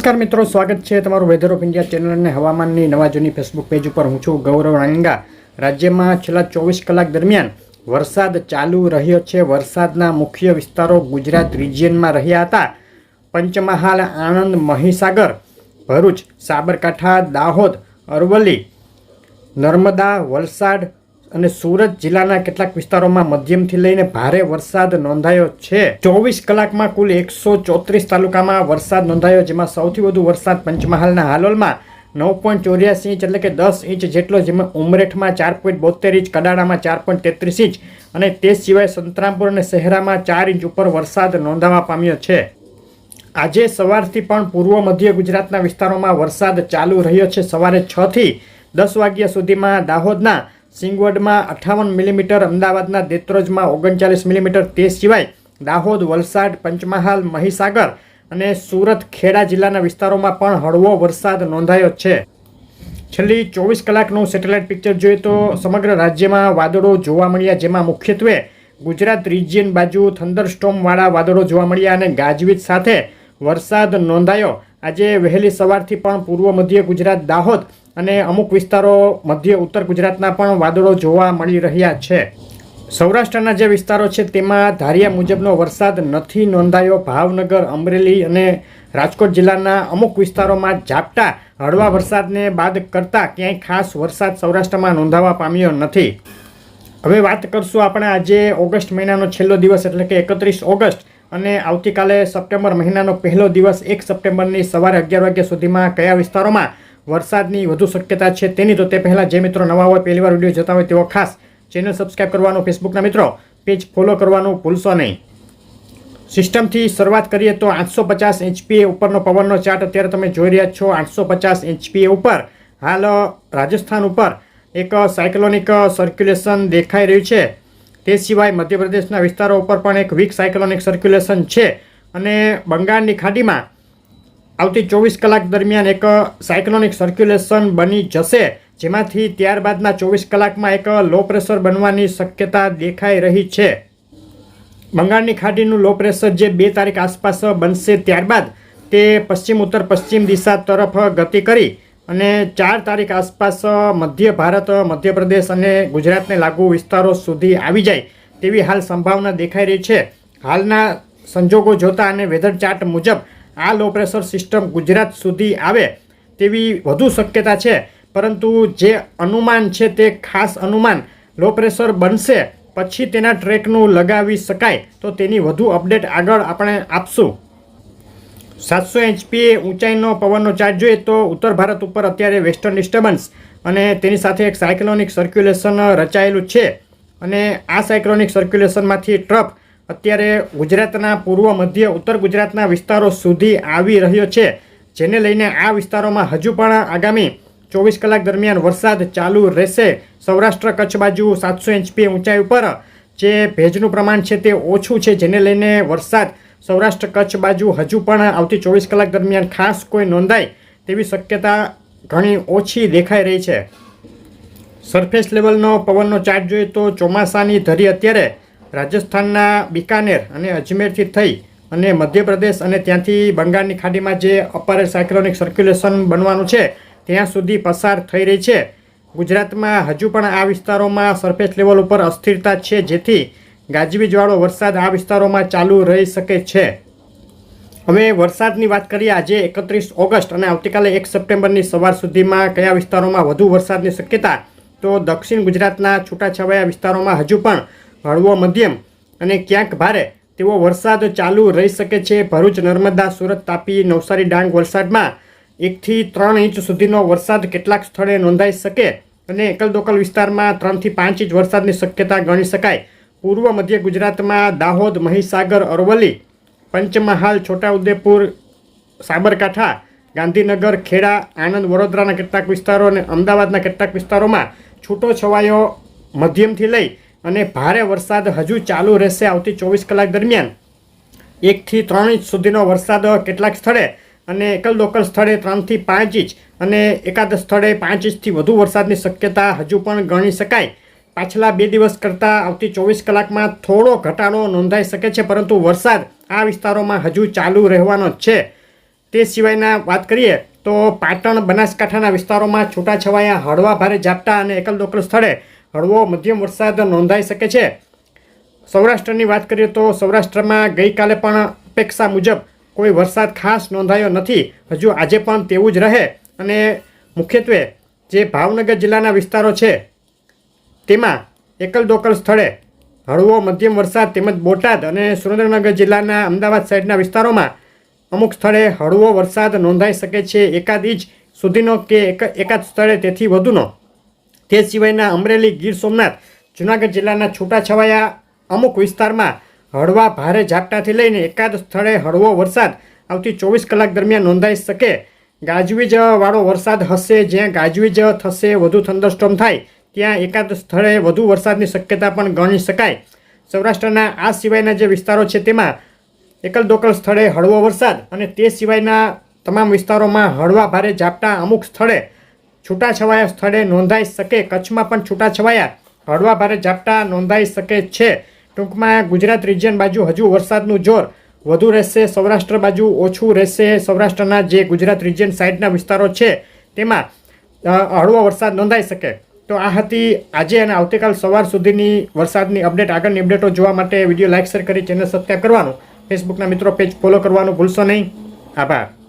નમસ્કાર મિત્રો, સ્વાગત છે તમારું વેધર ઓફ ઇન્ડિયા ચેનલ અને હવામાનની નવા જૂની ફેસબુક પેજ ઉપર. હું છું ગૌરવ રાંગા. રાજ્યમાં છેલ્લા ચોવીસ કલાક દરમિયાન વરસાદ ચાલુ રહ્યો છે. વરસાદના મુખ્ય વિસ્તારો ગુજરાત રિજિયનમાં રહ્યા હતા. પંચમહાલ, આણંદ, મહીસાગર, ભરૂચ, સાબરકાંઠા, દાહોદ, અરવલ્લી, નર્મદા, વલસાડ અને સુરત જિલ્લાના કેટલાક વિસ્તારોમાં મધ્યમથી લઈને ભારે વરસાદ નોંધાયો છે. ચોવીસ કલાકમાં કુલ એકસો ચોત્રીસ તાલુકામાં વરસાદ નોંધાયો, જેમાં સૌથી વધુ વરસાદ પંચમહાલના હાલોલમાં નવ પોઈન્ટ ચોર્યાસી ઇંચ એટલે કે દસ ઇંચ જેટલો, જેમાં ઉમરેઠમાં ચાર પોઈન્ટ બોતેર ઇંચ, કડાણામાં ચાર પોઈન્ટ તેત્રીસ ઇંચ અને તે સિવાય સંતરામપુર અને શહેરામાં ચાર ઇંચ ઉપર વરસાદ નોંધાવા પામ્યો છે. આજે સવારથી પણ પૂર્વ મધ્ય ગુજરાતના વિસ્તારોમાં વરસાદ ચાલુ રહ્યો છે. સવારે છથી દસ વાગ્યા સુધીમાં દાહોદના સિંગવડમાં અઠ્ઠાવન મિલીમીટર અમદાવાદના દેત્રોજમાં ઓગણચાલીસ મિલીમીટર તે સિવાય દાહોદ, વલસાડ, પંચમહાલ, મહીસાગર અને સુરત ખેડા જિલ્લાના વિસ્તારોમાં પણ હળવો વરસાદ નોંધાયો છે. છેલ્લી ચોવીસ કલાકનું સેટેલાઇટ પિક્ચર જોઈએ તો સમગ્ર રાજ્યમાં વાદળો જોવા મળ્યા, જેમાં મુખ્યત્વે ગુજરાત રિજિયન બાજુ થંડરસ્ટોમવાળા વાદળો જોવા મળ્યા અને ગાજવીજ સાથે વરસાદ નોંધાયો. આજે વહેલી સવારથી પણ પૂર્વ મધ્ય ગુજરાત, દાહોદ અને અમુક વિસ્તારો મધ્ય ઉત્તર ગુજરાતના પણ વાદળો જોવા મળી રહ્યા છે. સૌરાષ્ટ્રના જે વિસ્તારો છે, તેમાં ધાર્યા મુજબનો વરસાદ નથી નોંધાયો. ભાવનગર, અમરેલી અને રાજકોટ જિલ્લાના અમુક વિસ્તારોમાં ઝાપટા હળવા વરસાદને બાદ કરતાં ક્યાંય ખાસ વરસાદ સૌરાષ્ટ્રમાં નોંધાવા પામ્યો નથી. હવે વાત કરશું આપણે આજે ઓગસ્ટ મહિનાનો છેલ્લો દિવસ, એટલે કે એકત્રીસ ઓગસ્ટ, અને આવતીકાલે સપ્ટેમ્બર મહિનાનો પહેલો દિવસ, એક સપ્ટેમ્બરની સવારે અગિયાર વાગ્યા સુધીમાં કયા વિસ્તારોમાં વરસાદની વધુ શક્યતા છે તેની તો તે પહેલાં જે મિત્રો નવા હોય, પહેલીવાર વીડિયો જોતા હોય તેઓ ખાસ ચેનલ સબસ્ક્રાઈબ કરવાનું ફેસબુકના મિત્રો પેજ ફોલો કરવાનું ભૂલશો નહીં. સિસ્ટમથી શરૂઆત કરીએ તો આઠસો પચાસ એચપીએ ઉપરનો પવનનો ચાર્ટ અત્યારે તમે જોઈ રહ્યા છો, આઠસો પચાસ એચપીએ ઉપર. હાલ રાજસ્થાન ઉપર એક સાયક્લોનિક સર્ક્યુલેશન દેખાઈ રહ્યું છે. તે સિવાય મધ્યપ્રદેશના વિસ્તારો ઉપર પણ એક વીક સાયક્લોનિક સર્ક્યુલેશન છે. અને બંગાળની ખાડીમાં આવતી ચોવીસ કલાક દરમિયાન એક સાયક્લોનિક સર્ક્યુલેશન બની જશે, જેમાંથી ત્યારબાદના ચોવીસ કલાકમાં એક લો પ્રેશર બનવાની શક્યતા દેખાઈ રહી છે. બંગાળની ખાડીનું લો પ્રેશર જે બે તારીખ આસપાસ બનશે ત્યારબાદ, તે પશ્ચિમ ઉત્તર પશ્ચિમ દિશા તરફ ગતિ કરી અને ચાર તારીખ આસપાસ મધ્ય ભારત મધ્યપ્રદેશ અને ગુજરાતને લાગુ વિસ્તારો સુધી આવી જાય તેવી હાલ સંભાવના દેખાઈ રહી છે. હાલના સંજોગો જોતા અને વેધર ચાર્ટ મુજબ આ લો પ્રેશર સિસ્ટમ ગુજરાત સુધી આવે તેવી વધુ શક્યતા છે. પરંતુ જે અનુમાન છે તે ખાસ અનુમાન લો પ્રેશર બનશે, પછી તેના ટ્રેકનું લગાવી શકાય તો તેની વધુ અપડેટ આગળ આપણે આપશું. સાતસો એચપીએ ઊંચાઈનો પવનનો ચાર્જ જોઈએ તો ઉત્તર ભારત ઉપર અત્યારે વેસ્ટર્ન ડિસ્ટર્બન્સ અને તેની સાથે એક સાયક્લોનિક સર્ક્યુલેશન રચાયેલું છે. અને આ સાયક્લોનિક સર્ક્યુલેશનમાંથી ટ્રફ અત્યારે ગુજરાતના પૂર્વ, મધ્ય, ઉત્તર ગુજરાતના વિસ્તારો સુધી આવી રહ્યો છે. જેને લઈને આ વિસ્તારોમાં હજુ પણ આગામી ચોવીસ કલાક દરમિયાન વરસાદ ચાલુ રહેશે. સૌરાષ્ટ્ર કચ્છ બાજુ સાતસો એચપી ઊંચાઈ ઉપર જે ભેજનું પ્રમાણ છે તે ઓછું છે. જેને લઈને વરસાદ સૌરાષ્ટ્ર કચ્છ બાજુ હજુ પણ આવતી ચોવીસ કલાક દરમિયાન ખાસ કોઈ નોંધાય તેવી શક્યતા ઘણી ઓછી દેખાઈ રહી છે. સરફેસ લેવલનો, પવનનો ચાર્ટ જોઈએ તો ચોમાસાની ધરી અત્યારે રાજસ્થાનના બિકાનેર અને અજમેરથી થઈ અને મધ્યપ્રદેશ અને ત્યાંથી બંગાળની ખાડીમાં જે અપર સાયક્લોનિક સર્ક્યુલેશન બનવાનું છે, ત્યાં સુધી પસાર થઈ રહી છે. ગુજરાતમાં હજુ પણ આ વિસ્તારોમાં સરફેસ લેવલ ઉપર અસ્થિરતા છે, જેથી ગાજવીજવાળો વરસાદ આ વિસ્તારોમાં ચાલુ રહી શકે છે. હવે વરસાદની વાત કરીએ, આજે એકત્રીસ ઓગસ્ટ અને આવતીકાલે એક સપ્ટેમ્બરની સવાર સુધીમાં કયા વિસ્તારોમાં વધુ વરસાદની શક્યતા? તો દક્ષિણ ગુજરાતના છૂટાછવાયા વિસ્તારોમાં હજુ પણ હળવો મધ્યમ અને ક્યાંક ભારે, તેવો વરસાદ ચાલુ રહી શકે છે. ભરૂચ, નર્મદા, સુરત, તાપી, નવસારી, ડાંગ વલસાડમાં એકથી ત્રણ ઇંચ સુધીનો વરસાદ કેટલાક સ્થળે નોંધાઈ શકે અને એકલદોકલ વિસ્તારમાં ત્રણથી પાંચ ઇંચ વરસાદની શક્યતા ગણી શકાય. પૂર્વ મધ્ય ગુજરાતમાં દાહોદ, મહીસાગર, અરવલ્લી, પંચમહાલ, છોટાઉદેપુર, સાબરકાંઠા, ગાંધીનગર, ખેડા, આણંદ, વડોદરાના કેટલાક વિસ્તારો અને અમદાવાદના કેટલાક વિસ્તારોમાં છૂટો છવાયો મધ્યમથી લઈ અને ભારે વરસાદ હજુ ચાલુ રહેશે આવતી ચોવીસ કલાક દરમિયાન. એકથી ત્રણ ઇંચ સુધીનો વરસાદ કેટલાક સ્થળે અને એકલ દોકલ સ્થળે ત્રણથી પાંચ ઇંચ અને એકાદ સ્થળે પાંચ ઇંચથી વધુ વરસાદની શક્યતા હજુ પણ ગણી શકાય. પાછલા બે દિવસ કરતાં આવતી ચોવીસ કલાકમાં થોડો ઘટાડો નોંધાઈ શકે છે, પરંતુ વરસાદ આ વિસ્તારોમાં હજુ ચાલુ રહેવાનો જ છે. તે સિવાયના વાત કરીએ તો પાટણ, બનાસકાંઠાના વિસ્તારોમાં છૂટાછવાયા, હળવા ભારે ઝાપટા અને એકલ દોકલ સ્થળે હળવો મધ્યમ વરસાદ નોંધાઈ શકે છે. સૌરાષ્ટ્રની વાત કરીએ તો સૌરાષ્ટ્રમાં ગઈકાલે પણ અપેક્ષા મુજબ કોઈ વરસાદ ખાસ નોંધાયો નથી. હજુ આજે પણ તેવું જ રહે અને મુખ્યત્વે જે ભાવનગર જિલ્લાના વિસ્તારો છે, તેમાં એકલ દોકલ સ્થળે હળવો મધ્યમ વરસાદ તેમજ બોટાદ અને સુરેન્દ્રનગર જિલ્લાના અમદાવાદ સાઈડના વિસ્તારોમાં અમુક સ્થળે હળવો વરસાદ નોંધાઈ શકે છે. એકાદ ઇંચ સુધીનો કે એક એકાદ સ્થળે તેથી વધુનો. તે સિવાયના અમરેલી ગીર સોમનાથ, જુનાગઢ જિલ્લાના છૂટાછવાયા અમુક વિસ્તારમાં હળવા ભારે ઝાપટાથી લઈને એકાદ સ્થળે હળવો વરસાદ આવતી ચોવીસ કલાક દરમિયાન નોંધાઈ શકે. ગાજવીજ વાળો વરસાદ હશે, જ્યાં ગાજવીજ થશે, વધુ થંડરસ્ટોમ થાય, ત્યાં એકાદ સ્થળે વધુ વરસાદની શક્યતા પણ ગણી શકાય. સૌરાષ્ટ્રના આ સિવાયના જે વિસ્તારો છે તેમાં એકલ દોકલ સ્થળે હળવો વરસાદ અને તે સિવાયના તમામ વિસ્તારોમાં હળવા ભારે ઝાપટા અમુક સ્થળે છૂટાછવાયા સ્થળે નોંધાઈ શકે. કચ્છમાં પણ છૂટાછવાયા. હળવા ભારે ઝાપટા નોંધાઈ શકે છે. ટૂંકમાં ગુજરાત રિજિયન બાજુ હજુ વરસાદનું જોર વધુ રહેશે. સૌરાષ્ટ્ર બાજુ ઓછું રહેશે. સૌરાષ્ટ્રના જે ગુજરાત રિજિયન સાઈડના વિસ્તારો છે, તેમાં હળવો વરસાદ નોંધાઈ શકે. તો આ હતી આજે અને આવતીકાલ સવાર સુધીની વરસાદની અપડેટ. આગળની અપડેટો જોવા માટે વીડિયો લાઇક શેર કરી ચેનલ સબસ્ક્રાઈબ કરવાનું. ફેસબુકના મિત્રો પેજ ફોલો કરવાનું ભૂલશો નહીં. આભાર.